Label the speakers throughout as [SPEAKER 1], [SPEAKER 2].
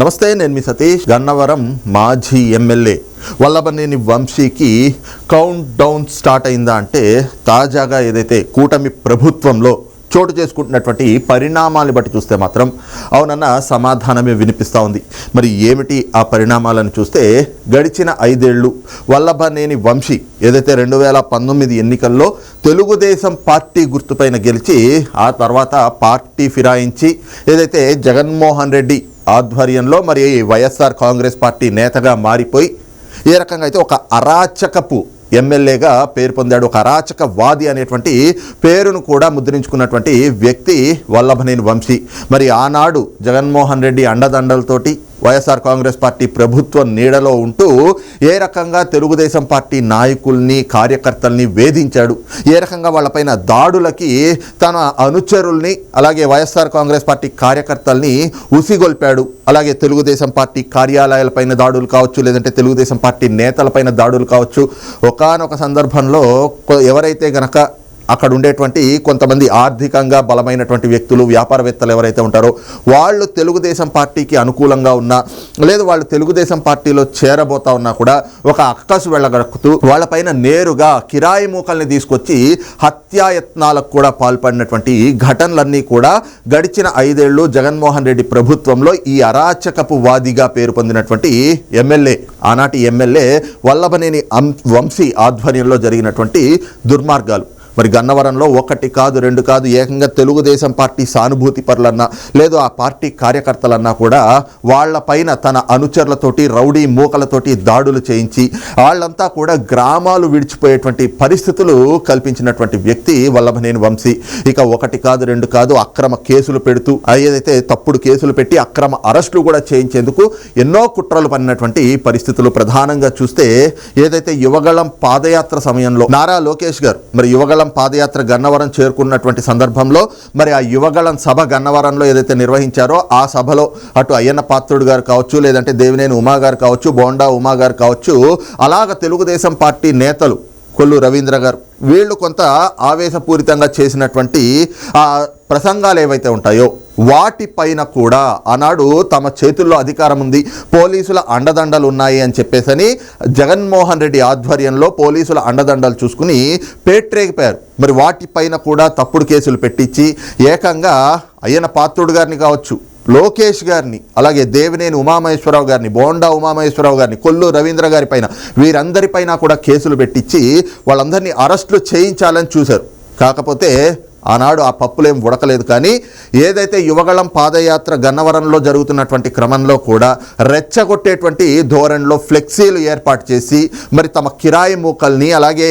[SPEAKER 1] నమస్తే నేను మీ సతీష్ గన్నవరం మాజీ ఎమ్మెల్యే. వల్లభనేని వంశీకి కౌంట్ డౌన్ స్టార్ట్ అయిందా అంటే తాజాగా ఏదైతే కూటమి ప్రభుత్వంలో చోటు చేసుకుంటున్నటువంటి పరిణామాలు బట్టి చూస్తే మాత్రం అవునన్న సమాధానమే వినిపిస్తూ ఉంది. మరి ఏమిటి ఆ పరిణామాలను చూస్తే గడిచిన ఐదేళ్ళు వల్లభనేని వంశీ ఏదైతే రెండు వేల పంతొమ్మిది ఎన్నికల్లో తెలుగుదేశం పార్టీ గుర్తుపైన గెలిచి ఆ తర్వాత పార్టీ ఫిరాయించి ఏదైతే జగన్మోహన్ రెడ్డి ఆధ్వర్యంలో మరి వైఎస్ఆర్ కాంగ్రెస్ పార్టీ నేతగా మారిపోయి ఏ రకంగా అయితే ఒక అరాచకపు ఎమ్మెల్యేగా పేరు పొందాడు. ఒక అరాచక వాది అనేటువంటి పేరును కూడా ముద్రించుకున్నటువంటి వ్యక్తి వల్లభనేని వంశీ. మరి ఆనాడు జగన్మోహన్ రెడ్డి అండదండలతోటి వైఎస్ఆర్ కాంగ్రెస్ పార్టీ ప్రభుత్వం నీడలో ఉంటూ ఏ రకంగా తెలుగుదేశం పార్టీ నాయకుల్ని కార్యకర్తల్ని వేధించాడు ఏ రకంగా వాళ్ళపైన దాడులకి తన అనుచరుల్ని అలాగే వైఎస్ఆర్ కాంగ్రెస్ పార్టీ కార్యకర్తల్ని ఉసిగొల్పాడు. అలాగే తెలుగుదేశం పార్టీ కార్యాలయాలపైన దాడులు కావచ్చు లేదంటే తెలుగుదేశం పార్టీ నేతలపైన దాడులు కావచ్చు ఒకానొక సందర్భంలో ఎవరైతే గనక అక్కడ ఉండేటువంటి కొంతమంది ఆర్థికంగా బలమైనటువంటి వ్యక్తులు వ్యాపారవేత్తలు ఎవరైతే ఉంటారో వాళ్ళు తెలుగుదేశం పార్టీకి అనుకూలంగా ఉన్నా లేదు వాళ్ళు తెలుగుదేశం పార్టీలో చేరబోతా ఉన్నా కూడా ఒక అక్కసు వెళ్ళగడుకుతూ వాళ్ళపైన నేరుగా కిరాయి మూకల్ని తీసుకొచ్చి హత్యాయత్నాలకు కూడా పాల్పడినటువంటి ఘటనలన్నీ కూడా గడిచిన ఐదేళ్ళు జగన్మోహన్ రెడ్డి ప్రభుత్వంలో ఈ అరాచకపు వాదిగా పేరు పొందినటువంటి ఎమ్మెల్యే ఆనాటి ఎమ్మెల్యే వల్లభనేని అం- వంశీ ఆధ్వర్యంలో జరిగినటువంటి దుర్మార్గాలు. మరి గన్నవరంలో ఒకటి కాదు రెండు కాదు ఏకంగా తెలుగుదేశం పార్టీ సానుభూతి పరులన్నా లేదు ఆ పార్టీ కార్యకర్తలన్నా కూడా వాళ్ళపైన తన అనుచరులతోటి రౌడీ మూకలతోటి దాడులు చేయించి వాళ్ళంతా కూడా గ్రామాలు విడిచిపోయేటువంటి పరిస్థితులు కల్పించినటువంటి వ్యక్తి వల్లభనేని వంశీ. ఇక ఒకటి కాదు రెండు కాదు అక్రమ కేసులు పెడుతూ ఏదైతే తప్పుడు కేసులు పెట్టి అక్రమ అరెస్టులు కూడా చేయించేందుకు ఎన్నో కుట్రలు పడినటువంటి పరిస్థితులు ప్రధానంగా చూస్తే ఏదైతే యువగళం పాదయాత్ర సమయంలో నారా లోకేష్ గారు మరి యువగళం పాదయాత్ర గన్నవరం చేరుకున్నటువంటి సందర్భంలో మరి ఆ యువగళం సభ గన్నవరంలో ఏదైతే నిర్వహించారో ఆ సభలో అటు అయ్యన్న పాత్రుడు గారు కావచ్చు లేదంటే దేవినేని ఉమా గారు కావచ్చు బోండా ఉమా గారు కావచ్చు అలాగ తెలుగుదేశం పార్టీ నేతలు కొల్లు రవీంద్ర గారు. వీళ్ళు కొంత ఆవేశపూరితంగా చేసినటువంటి ఆ ప్రసంగాలు ఏవైతే ఉంటాయో వాటిపైన కూడా ఆనాడు తమ చేతుల్లో అధికారం ఉంది. పోలీసుల అండదండలు ఉన్నాయి అని చెప్పేసని జగన్మోహన్ రెడ్డి ఆధ్వర్యంలో పోలీసుల అండదండలు చూసుకుని పేట్రేగిపోయారు. మరి వాటిపైన కూడా తప్పుడు కేసులు పెట్టించి ఏకంగా అయ్యన పాత్రుడు గారిని కావచ్చు లోకేష్ గారిని అలాగే దేవినేని ఉమామహేశ్వరరావు గారిని బోండా ఉమామహేశ్వరరావు గారిని కొల్లు రవీంద్ర గారి పైన వీరందరిపైన కూడా కేసులు పెట్టించి వాళ్ళందరినీ అరెస్టులు చేయించాలని చూశారు. కాకపోతే ఆనాడు ఆ పప్పులేం ఉడకలేదు. కానీ ఏదైతే యువగళం పాదయాత్ర గన్నవరంలో జరుగుతున్నటువంటి క్రమంలో కూడా రెచ్చగొట్టేటువంటి ధోరణిలో ఫ్లెక్సీలు ఏర్పాటు చేసి మరి తమ కిరాయి మూకల్ని అలాగే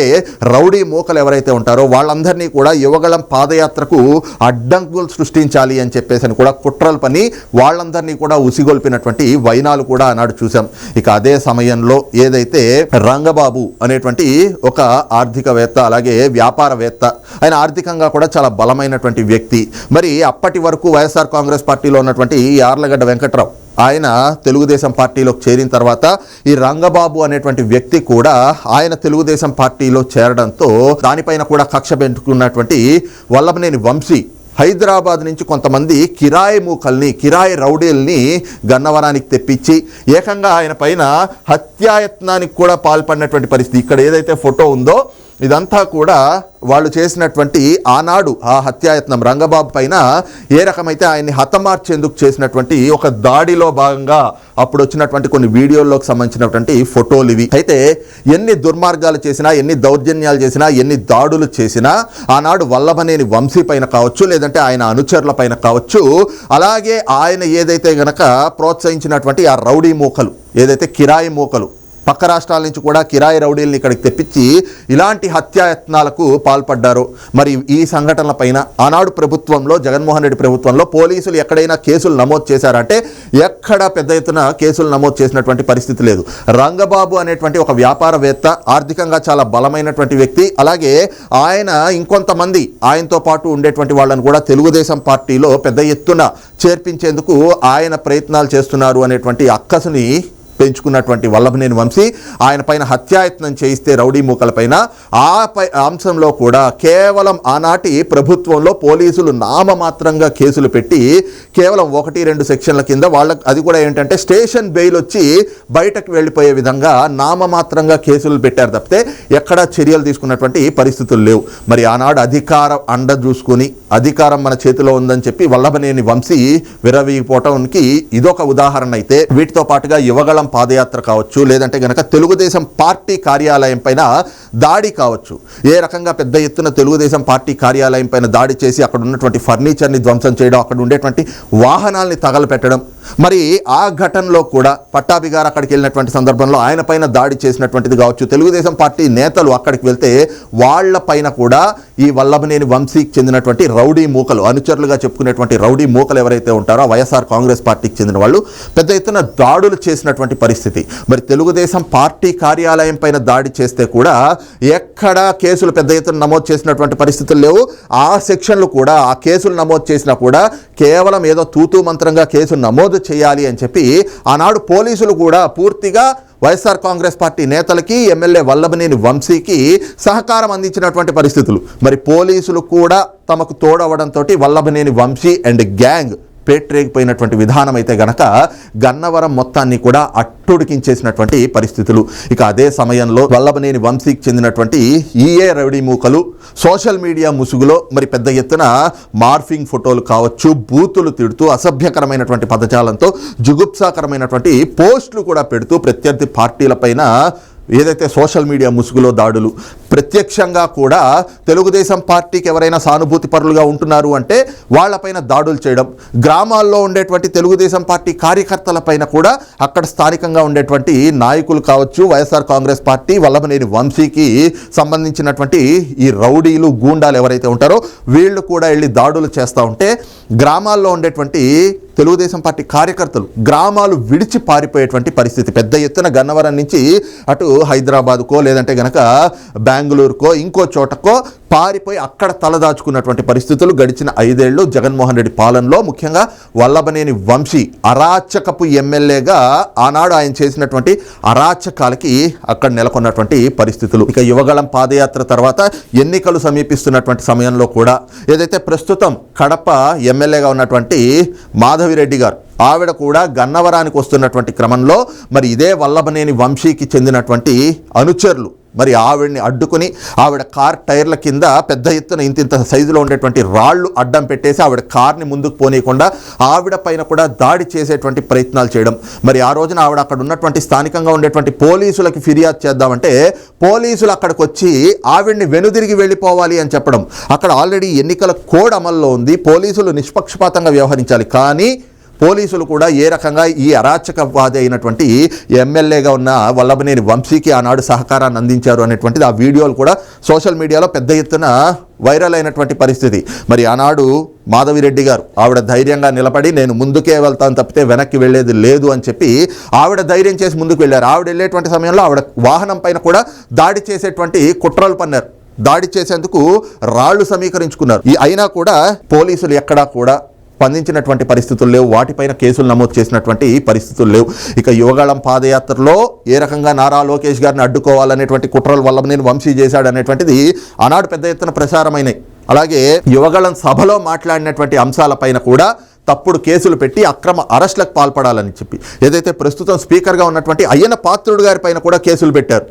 [SPEAKER 1] రౌడీ మూకలు ఎవరైతే ఉంటారో వాళ్ళందరినీ కూడా యువగళం పాదయాత్రకు అడ్డంకులు సృష్టించాలి అని చెప్పేసి అని కూడా కుట్రలు పని వాళ్ళందరినీ కూడా ఉసిగొల్పినటువంటి వైనాలు కూడా ఆనాడు చూసాం ఇక అదే సమయంలో ఏదైతే రంగబాబు అనేటువంటి ఒక ఆర్థికవేత్త అలాగే వ్యాపారవేత్త ఆయన ఆర్థికంగా కూడా చాలా బలమైనటువంటి వ్యక్తి. మరి అప్పటి వరకు వైఎస్ఆర్ కాంగ్రెస్ పార్టీలో ఉన్నటువంటి యార్లగడ్డ వెంకట్రావు ఆయన తెలుగుదేశం పార్టీలోకి చేరిన తర్వాత ఈ రంగబాబు అనేటువంటి వ్యక్తి కూడా ఆయన తెలుగుదేశం పార్టీలో చేరడంతో దానిపైన కూడా కక్ష పెట్టుకున్నటువంటి వల్లభనేని వంశీ హైదరాబాద్ నుంచి కొంతమంది కిరాయి మూకల్ని కిరాయి రౌడీల్ని గన్నవరానికి తెప్పించి ఏకంగా ఆయన పైన హత్యాయత్నానికి కూడా పాల్పడినటువంటి పరిస్థితి. ఇక్కడ ఏదైతే ఫోటో ఉందో ఇదంతా కూడా వాళ్ళు చేసినటువంటి ఆనాడు ఆ హత్యాయత్నం రంగబాబు పైన ఏ రకమైతే ఆయన్ని హతమార్చేందుకు చేసినటువంటి ఒక దాడిలో భాగంగా అప్పుడు వచ్చినటువంటి కొన్ని వీడియోల్లోకి సంబంధించినటువంటి ఫోటోలు ఇవి. అయితే ఎన్ని దుర్మార్గాలు చేసినా ఎన్ని దౌర్జన్యాలు చేసినా ఎన్ని దాడులు చేసినా ఆనాడు వల్లభనేని వంశీ పైన కావచ్చు లేదంటే ఆయన అనుచరుల పైన కావచ్చు అలాగే ఆయన ఏదైతే గనక ప్రోత్సహించినటువంటి ఆ రౌడీ మూకలు ఏదైతే కిరాయి మూకలు పక్క రాష్ట్రాల నుంచి కూడా కిరాయి రౌడీల్ని ఇక్కడికి తెప్పించి ఇలాంటి హత్యాయత్నాలకు పాల్పడ్డారు. మరి ఈ సంఘటనలపైన ఆనాడు ప్రభుత్వంలో జగన్మోహన్ రెడ్డి ప్రభుత్వంలో పోలీసులు ఎక్కడైనా కేసులు నమోదు చేశారంటే ఎక్కడ పెద్ద ఎత్తున కేసులు నమోదు చేసినటువంటి పరిస్థితి లేదు. రంగబాబు అనేటువంటి ఒక వ్యాపారవేత్త ఆర్థికంగా చాలా బలమైనటువంటి వ్యక్తి అలాగే ఆయన ఇంకొంతమంది ఆయనతో పాటు ఉండేటువంటి వాళ్ళని కూడా తెలుగుదేశం పార్టీలో పెద్ద ఎత్తున చేర్పించేందుకు ఆయన ప్రయత్నాలు చేస్తున్నారు అనేటువంటి అక్కసుని పెంచుకున్నటువంటి వల్లభనేని వంశీ ఆయన పైన హత్యాయత్నం చేయిస్తే రౌడీ మూకలపైన ఆ పై అంశంలో కూడా కేవలం ఆనాటి ప్రభుత్వంలో పోలీసులు నామమాత్రంగా కేసులు పెట్టి కేవలం ఒకటి రెండు సెక్షన్ల కింద వాళ్ళకి అది కూడా ఏంటంటే స్టేషన్ బెయిల్ వచ్చి బయటకు వెళ్ళిపోయే విధంగా నామమాత్రంగా కేసులు పెట్టారు తప్పితే ఎక్కడా చర్యలు తీసుకున్నటువంటి పరిస్థితులు లేవు. మరి ఆనాడు అధికారం అండ చూసుకుని అధికారం మన చేతిలో ఉందని చెప్పి వల్లభనేని వంశీ విరవీగిపోవటానికి ఇదొక ఉదాహరణ అయితే. వీటితో పాటుగా యువగళం పాదయాత్ర కావచ్చు లేదంటే గనక తెలుగుదేశం పార్టీ కార్యాలయం పైన దాడి కావచ్చు. ఏ రకంగా పెద్ద ఎత్తున తెలుగుదేశం పార్టీ కార్యాలయం పైన దాడి చేసి అక్కడ ఉన్నటువంటి ఫర్నిచర్ని ధ్వంసం చేయడం అక్కడ ఉండేటువంటి వాహనాల్ని తగలపెట్టడం మరి ఆ ఘటనలో కూడా పట్టాభి గారు అక్కడికి వెళ్ళినటువంటి సందర్భంలో ఆయన పైన దాడి చేసినటువంటిది కావచ్చు తెలుగుదేశం పార్టీ నేతలు అక్కడికి వెళ్తే వాళ్ళ పైన కూడా ఈ వల్లభనేని వంశీకి చెందినటువంటి రౌడీ మూకలు అనుచరులుగా చెప్పుకునేటువంటి రౌడీ మూకలు ఎవరైతే ఉంటారో వైఎస్ఆర్ కాంగ్రెస్ పార్టీకి చెందిన వాళ్ళు పెద్ద ఎత్తున దాడులు చేసినటువంటి పరిస్థితి. మరి తెలుగుదేశం పార్టీ కార్యాలయం పైన దాడి చేస్తే కూడా ఎక్కడా కేసులు పెద్ద ఎత్తున నమోదు చేసినటువంటి పరిస్థితులు లేవు. ఆ సెక్షన్లు కూడా ఆ కేసులు నమోదు చేసినా కూడా కేవలం ఏదో తూతూ మంత్రంగా కేసు నమోదు చేయాలి అని చెప్పి ఆనాడు పోలీసులు కూడా పూర్తిగా వైఎస్ఆర్ కాంగ్రెస్ పార్టీ నేతలకి ఎమ్మెల్యే వల్లభనేని వంశీకి సహకారం అందించినటువంటి పరిస్థితులు. మరి పోలీసులు కూడా తమకు తోడవడంతో వల్లభనేని వంశీ అండ్ గ్యాంగ్ పేట్రేగిపోయినటువంటి విధానం అయితే గనక గన్నవరం మొత్తాన్ని కూడా అట్టుడికించేసినటువంటి పరిస్థితులు. ఇక అదే సమయంలో వల్లభనేని వంశీకి చెందినటువంటి ఈఏ రవిడి మూకలు సోషల్ మీడియా ముసుగులో మరి పెద్ద ఎత్తున మార్ఫింగ్ ఫోటోలు కావచ్చు బూతులు తిడుతూ అసభ్యకరమైనటువంటి పదజాలంతో జుగుప్సాకరమైనటువంటి పోస్టులు కూడా పెడుతూ ప్రత్యర్థి పార్టీలపైన ఏదైతే సోషల్ మీడియా ముసుగులో దాడులు ప్రత్యక్షంగా కూడా తెలుగుదేశం పార్టీకి ఎవరైనా సానుభూతి పరులుగా ఉంటున్నారు అంటే వాళ్ళపైన దాడులు చేయడం గ్రామాల్లో ఉండేటువంటి తెలుగుదేశం పార్టీ కార్యకర్తలపైన కూడా అక్కడ స్థానికంగా ఉండేటువంటి నాయకులు కావచ్చు వైఎస్ఆర్ కాంగ్రెస్ పార్టీ వల్లభనేని వంశీకి సంబంధించినటువంటి ఈ రౌడీలు గూండాలు ఎవరైతే ఉంటారో వీళ్ళు కూడా వెళ్ళి దాడులు చేస్తూ ఉంటే గ్రామాల్లో ఉండేటువంటి తెలుగుదేశం పార్టీ కార్యకర్తలు గ్రామాలు విడిచి పారిపోయేటువంటి పరిస్థితి. పెద్ద ఎత్తున గన్నవరం నుంచి అటు హైదరాబాద్కో లేదంటే గనక బెంగళూరుకో ఇంకో చోటకో పారిపోయి అక్కడ తలదాచుకున్నటువంటి పరిస్థితులు గడిచిన ఐదేళ్ళు జగన్మోహన్ రెడ్డి పాలనలో. ముఖ్యంగా వల్లభనేని వంశీ అరాచకపు ఎమ్మెల్యేగా ఆనాడు ఆయన చేసినటువంటి అరాచకాలకి అక్కడ నెలకొన్నటువంటి పరిస్థితులు. ఇక యువగళం పాదయాత్ర తర్వాత ఎన్నికలు సమీపిస్తున్నటువంటి సమయంలో కూడా ఏదైతే ప్రస్తుతం కడప ఎమ్మెల్యేగా ఉన్నటువంటి మాధవిరెడ్డి గారు ఆవిడ కూడా గన్నవరానికి వస్తున్నటువంటి క్రమంలో మరి ఇదే వల్లభనేని వంశీకి చెందినటువంటి అనుచరులు మరి ఆవిడని అడ్డుకుని ఆవిడ కార్ టైర్ల కింద పెద్ద ఎత్తున ఇంత ఇంత సైజులో ఉండేటువంటి రాళ్ళు అడ్డం పెట్టేసి ఆవిడ కార్ని ముందుకు పోనీయకుండా ఆవిడ పైన కూడా దాడి చేసేటువంటి ప్రయత్నాలు చేయడం. మరి ఆ రోజున ఆవిడ అక్కడ ఉన్నటువంటి స్థానికంగా ఉండేటువంటి పోలీసులకి ఫిర్యాదు చేద్దామంటే పోలీసులు అక్కడికి వచ్చి ఆవిడ్ని వెనుదిరిగి వెళ్ళిపోవాలి అని చెప్పడం. అక్కడ ఆల్రెడీ ఎన్నికల కోడ్ అమల్లో ఉంది. పోలీసులు నిష్పక్షపాతంగా వ్యవహరించాలి. కానీ పోలీసులు కూడా ఏ రకంగా ఈ అరాచకవాది అయినటువంటి ఎమ్మెల్యేగా ఉన్న వల్లభనేని వంశీకి ఆనాడు సహకారాన్ని అందించారు అనేటువంటిది ఆ వీడియోలు కూడా సోషల్ మీడియాలో పెద్ద ఎత్తున వైరల్ అయినటువంటి పరిస్థితి. మరి ఆనాడు మాధవిరెడ్డి గారు ఆవిడ ధైర్యంగా నిలబడి నేను ముందుకే వెళ్తాను తప్పితే వెనక్కి వెళ్ళేది లేదు అని చెప్పి ఆవిడ ధైర్యం చేసి ముందుకు వెళ్ళారు. ఆవిడ వెళ్ళేటువంటి సమయంలో ఆవిడ వాహనం పైన కూడా దాడి చేసేటువంటి కుట్రలు పన్నారు. దాడి చేసేందుకు రాళ్ళు సమీకరించుకున్నారు. ఈ అయినా కూడా పోలీసులు ఎక్కడా కూడా స్పందించినటువంటి పరిస్థితులు లేవు. వాటిపైన కేసులు నమోదు చేసినటువంటి పరిస్థితులు లేవు. ఇక యువగాళం పాదయాత్రలో ఏ రకంగా నారా లోకేష్ గారిని అడ్డుకోవాలనేటువంటి కుట్రల వల్ల నేను వంశీ చేశాడు అనేటువంటిది ఆనాడు పెద్ద ఎత్తున ప్రసారమైనాయి. అలాగే యువగళం సభలో మాట్లాడినటువంటి అంశాలపైన కూడా తప్పుడు కేసులు పెట్టి అక్రమ అరెస్టులకు పాల్పడాలని చెప్పి. ఏదైతే ప్రస్తుతం స్పీకర్గా ఉన్నటువంటి అయ్యన్న పాత్రుడు గారి పైన కూడా కేసులు పెట్టారు.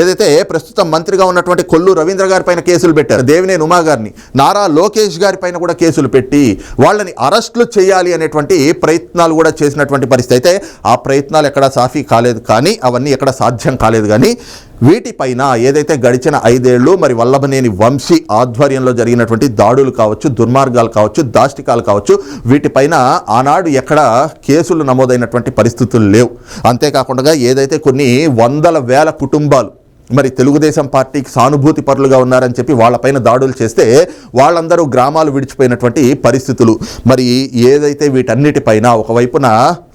[SPEAKER 1] ఏదైతే ప్రస్తుతం మంత్రిగా ఉన్నటువంటి కొల్లు రవీంద్ర గారి పైన కేసులు పెట్టారు దేవినేని ఉమా గారిని నారా లోకేష్ గారి పైన కూడా కేసులు పెట్టి వాళ్ళని అరెస్టులు చేయాలి అనేటువంటి ప్రయత్నాలు కూడా చేసినటువంటి పరిస్థితి. అయితే ఆ ప్రయత్నాలు ఎక్కడ సాఫీ కాలేదు కానీ అవన్నీ ఎక్కడ సాధ్యం కాలేదు కానీ వీటిపైన ఏదైతే గడిచిన ఐదేళ్ళు మరి వల్లభనేని వంశీ ఆధ్వర్యంలో జరిగినటువంటి దాడులు కావచ్చు దుర్మార్గాలు కావచ్చు దాష్టికాలు కావచ్చు వీటిపైన ఆనాడు ఎక్కడ కేసులు నమోదైనటువంటి పరిస్థితులు లేవు. అంతేకాకుండా ఏదైతే కొన్ని వందల వేల కుటుంబాలు మరి తెలుగుదేశం పార్టీకి సానుభూతి పరులుగా ఉన్నారని చెప్పి వాళ్ళపైన దాడులు చేస్తే వాళ్ళందరూ గ్రామాలు విడిచిపోయినటువంటి పరిస్థితులు. మరి ఏదైతే వీటన్నిటిపైన ఒకవైపున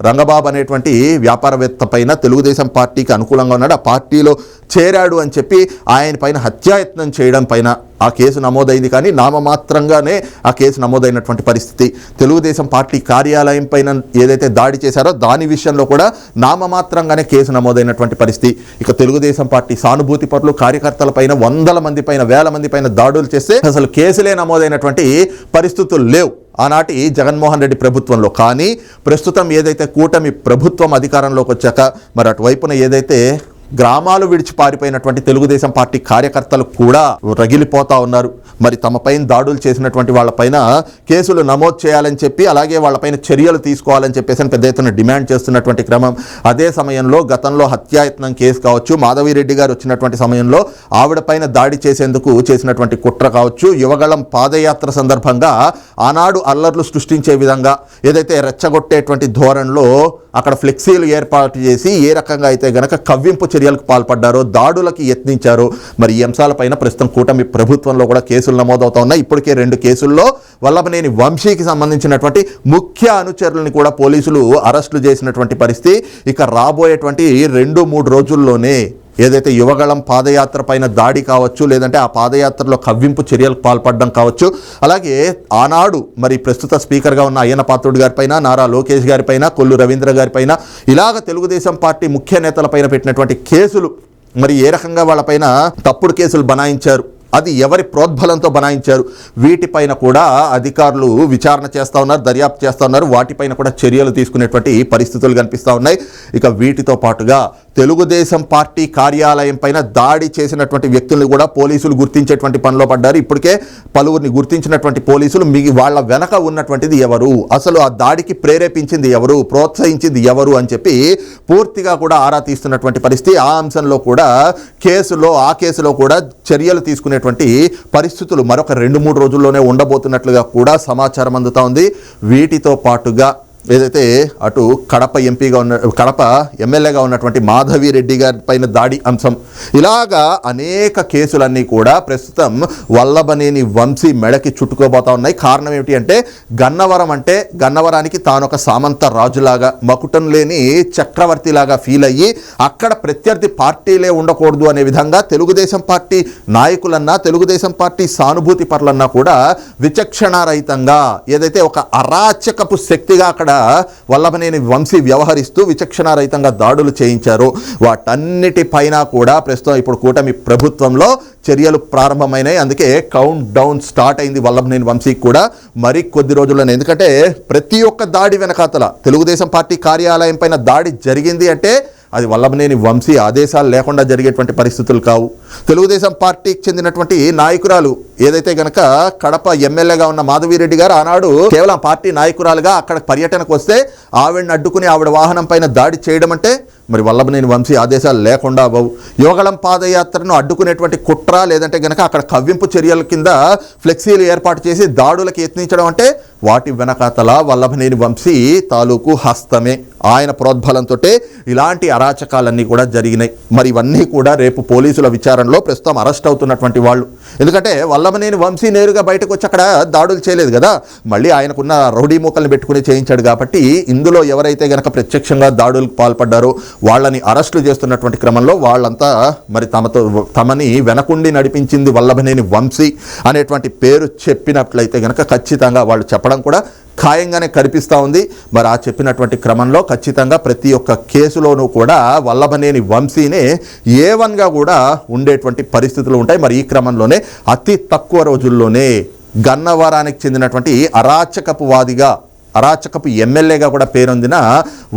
[SPEAKER 1] రంగబాబు అనేటువంటి వ్యాపారవేత్త పైన తెలుగుదేశం పార్టీకి అనుకూలంగా ఉన్నాడు ఆ పార్టీలో చేరాడు అని చెప్పి ఆయన పైన హత్యాయత్నం చేయడం పైన ఆ కేసు నమోదైంది కానీ నామమాత్రంగానే ఆ కేసు నమోదైనటువంటి పరిస్థితి. తెలుగుదేశం పార్టీ కార్యాలయం పైన ఏదైతే దాడి చేశారో దాని విషయంలో కూడా నామమాత్రంగానే కేసు నమోదైనటువంటి పరిస్థితి. ఇక తెలుగుదేశం పార్టీ సానుభూతి పరులు కార్యకర్తల పైన వందల మంది పైన వేల మంది పైన దాడులు చేస్తే అసలు కేసులే నమోదైనటువంటి పరిస్థితులు లేవు. ఆనాటి జగన్మోహన్ రెడ్డి ప్రభుత్వంలో. కానీ ప్రస్తుతం ఏదైతే కూటమి ప్రభుత్వం అధికారంలోకి వచ్చాక మరి అటువైపున ఏదైతే గ్రామాలు విడిచి పారిపోయినటువంటి తెలుగుదేశం పార్టీ కార్యకర్తలు కూడా రగిలిపోతా ఉన్నారు. మరి తమపైన దాడులు చేసినటువంటి వాళ్ళపైన కేసులు నమోదు చేయాలని చెప్పి అలాగే వాళ్ళపైన చర్యలు తీసుకోవాలని చెప్పేసి పెద్ద ఎత్తున డిమాండ్ చేస్తున్నటువంటి క్రమం. అదే సమయంలో గతంలో హత్యాయత్నం కేసు కావచ్చు మాధవిరెడ్డి గారు వచ్చినటువంటి సమయంలో ఆవిడపైన దాడి చేసేందుకు చేసినటువంటి కుట్ర కావచ్చు యువగళం పాదయాత్ర సందర్భంగా ఆనాడు అల్లర్లు సృష్టించే విధంగా ఏదైతే రెచ్చగొట్టేటువంటి ధోరణిలో అక్కడ ఫ్లెక్సీలు ఏర్పాటు చేసి ఏ రకంగా అయితే గనక కవ్వింపు చర్యలకు పాల్పడ్డారో దాడులకి యత్నించారో మరి ఈ అంశాలపైన ప్రస్తుతం కూటమి ప్రభుత్వంలో కూడా కేసులు నమోదవుతా ఉన్నాయి ఇప్పటికే రెండు కేసుల్లో వల్లభనేని వంశీకి సంబంధించినటువంటి ముఖ్య అనుచరులను కూడా పోలీసులు అరెస్టులు చేసినటువంటి పరిస్థితి. ఇక రాబోయేటువంటి రెండు మూడు రోజుల్లోనే ఏదైతే యువగళం పాదయాత్ర పైన దాడి కావచ్చు లేదంటే ఆ పాదయాత్రలో కవ్వింపు చర్యలకు పాల్పడడం కావచ్చు అలాగే ఆనాడు మరి ప్రస్తుత స్పీకర్గా ఉన్న అయ్యన పాత్రుడు గారిపైన నారా లోకేష్ గారిపైన కొల్లు రవీంద్ర గారిపైన ఇలాగ తెలుగుదేశం పార్టీ ముఖ్య నేతలపైన పెట్టినటువంటి కేసులు మరి ఏ రకంగా వాళ్ళపైన తప్పుడు కేసులు బనాయించారు అది ఎవరి ప్రోద్బలంతో బనాయించారు వీటిపైన కూడా అధికారులు విచారణ చేస్తూ ఉన్నారు దర్యాప్తు చేస్తూ ఉన్నారు వాటిపైన కూడా చర్యలు తీసుకునేటువంటి పరిస్థితులు కనిపిస్తూ ఉన్నాయి. ఇక వీటితో పాటుగా తెలుగుదేశం పార్టీ కార్యాలయం పైన దాడి చేసినటువంటి వ్యక్తులను కూడా పోలీసులు గుర్తించేటువంటి పనిలో పడ్డారు. ఇప్పటికే పలువురిని గుర్తించినటువంటి పోలీసులు మీ వాళ్ళ వెనక ఉన్నటువంటిది ఎవరు? అసలు ఆ దాడికి ప్రేరేపించింది ఎవరు? ప్రోత్సహించింది ఎవరు? అని చెప్పి పూర్తిగా కూడా ఆరా తీస్తున్నటువంటి పరిస్థితి. ఆ అంశంలో కూడా కేసులో ఆ కేసులో కూడా చర్యలు తీసుకునేటువంటి పరిస్థితులు మరొక రెండు మూడు రోజుల్లోనే ఉండబోతున్నట్లుగా కూడా సమాచారం అందుతా ఉంది. వీటితో పాటుగా ఏదైతే అటు కడప ఎంపీగా ఉన్న కడప ఎమ్మెల్యేగా ఉన్నటువంటి మాధవి రెడ్డి గారి పైన దాడి అంశం ఇలాగా అనేక కేసులన్నీ కూడా ప్రస్తుతం వల్లభనేని వంశీ మెడకి చుట్టుకోబోతా ఉన్నాయి. కారణం ఏమిటి అంటే గన్నవరం అంటే గన్నవరానికి తాను ఒక సామంత రాజులాగా మకుటం లేని చక్రవర్తిలాగా ఫీల్ అయ్యి అక్కడ ప్రత్యర్థి పార్టీలే ఉండకూడదు అనే విధంగా తెలుగుదేశం పార్టీ నాయకులన్నా తెలుగుదేశం పార్టీ సానుభూతి పరులన్నా కూడా విచక్షణారహితంగా ఏదైతే ఒక అరాచకపు శక్తిగా అక్కడ వల్లభనేని వంశీ వ్యవహరిస్తూ విచక్షణారహితంగా దాడులు చేయించారు. వాటన్నిటిపైన కూడా ప్రస్తుతం ఇప్పుడు కూటమి ప్రభుత్వంలో చర్యలు ప్రారంభమైనాయి. అందుకే కౌంట్ డౌన్ స్టార్ట్ అయింది వల్లభనేని వంశీకి కూడా. మరి కొద్ది రోజుల్లోనే ఎందుకంటే ప్రతి ఒక్క దాడి వెనకాతల తెలుగుదేశం పార్టీ కార్యాలయం పైన దాడి జరిగింది అంటే అది వల్లభనేని వంశీ ఆదేశాలు లేకుండా జరిగేటువంటి పరిస్థితులు కావు. తెలుగుదేశం పార్టీకి చెందినటువంటి నాయకురాలు ఏదైతే గనక కడప ఎమ్మెల్యేగా ఉన్న మాధవిరెడ్డి గారు ఆనాడు కేవలం పార్టీ నాయకురాలుగా అక్కడ పర్యటనకు వస్తే ఆవిడని అడ్డుకుని ఆవిడ వాహనం పైన దాడి చేయడం అంటే మరి వల్లభనేని వంశీ ఆదేశాలు లేకుండా అవ్వవు. యోగళం పాదయాత్రను అడ్డుకునేటువంటి కుట్ర లేదంటే గనక అక్కడ కవ్వింపు చర్యల కింద ఫ్లెక్సీలు ఏర్పాటు చేసి దాడులకు యత్నించడం అంటే వాటి వెనకాతల వల్లభనేని వంశీ తాలూకు హస్తమే. ఆయన ప్రోద్బలంతో ఇలాంటి అరాచకాలన్నీ కూడా జరిగినాయి. మరి ఇవన్నీ కూడా రేపు పోలీసుల విచారణలో ప్రస్తుతం అరెస్ట్ అవుతున్నటువంటి వాళ్ళు. ఎందుకంటే వల్లభనేని వంశీ నేరుగా బయటకు వచ్చి అక్కడ దాడులు చేయలేదు కదా. మళ్ళీ ఆయనకున్న రౌడీ మూకల్ని పెట్టుకుని చేయించాడు కాబట్టి ఇందులో ఎవరైతే గనక ప్రత్యక్షంగా దాడులకు పాల్పడ్డారో వాళ్ళని అరెస్టులు చేస్తున్నటువంటి క్రమంలో వాళ్ళంతా మరి తమతో తమని వెనకుండి నడిపించింది వల్లభనేని వంశీ అనేటువంటి పేరు చెప్పినట్లయితే గనక ఖచ్చితంగా వాళ్ళు చెప్పడం కూడా ఖాయంగానే కనిపిస్తూ ఉంది. మరి ఆ చెప్పినటువంటి క్రమంలో ఖచ్చితంగా ప్రతి ఒక్క కేసులోనూ కూడా వల్లభనేని వంశీనే ఏ వన్గా కూడా ఉండేటువంటి పరిస్థితులు ఉంటాయి. మరి ఈ క్రమంలోనే అతి తక్కువ రోజుల్లోనే గన్నవరానికి చెందినటువంటి అరాచకపు వాదిగా అరాచకపు ఎమ్మెల్యేగా కూడా పేరొందిన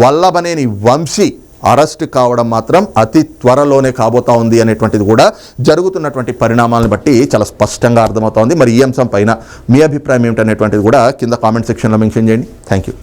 [SPEAKER 1] వల్లభనేని వంశీ అరెస్ట్ కావడం మాత్రం అతి త్వరలోనే కాబోతా ఉంది అనేటువంటిది కూడా జరుగుతున్నటువంటి పరిణామాలను బట్టి చాలా స్పష్టంగా అర్థమవుతోంది మరి ఈ అంశం పైన మీ అభిప్రాయం ఏమిటనేటువంటిది కూడా కింద కామెంట్ సెక్షన్లో మెన్షన్ చేయండి. Thank you.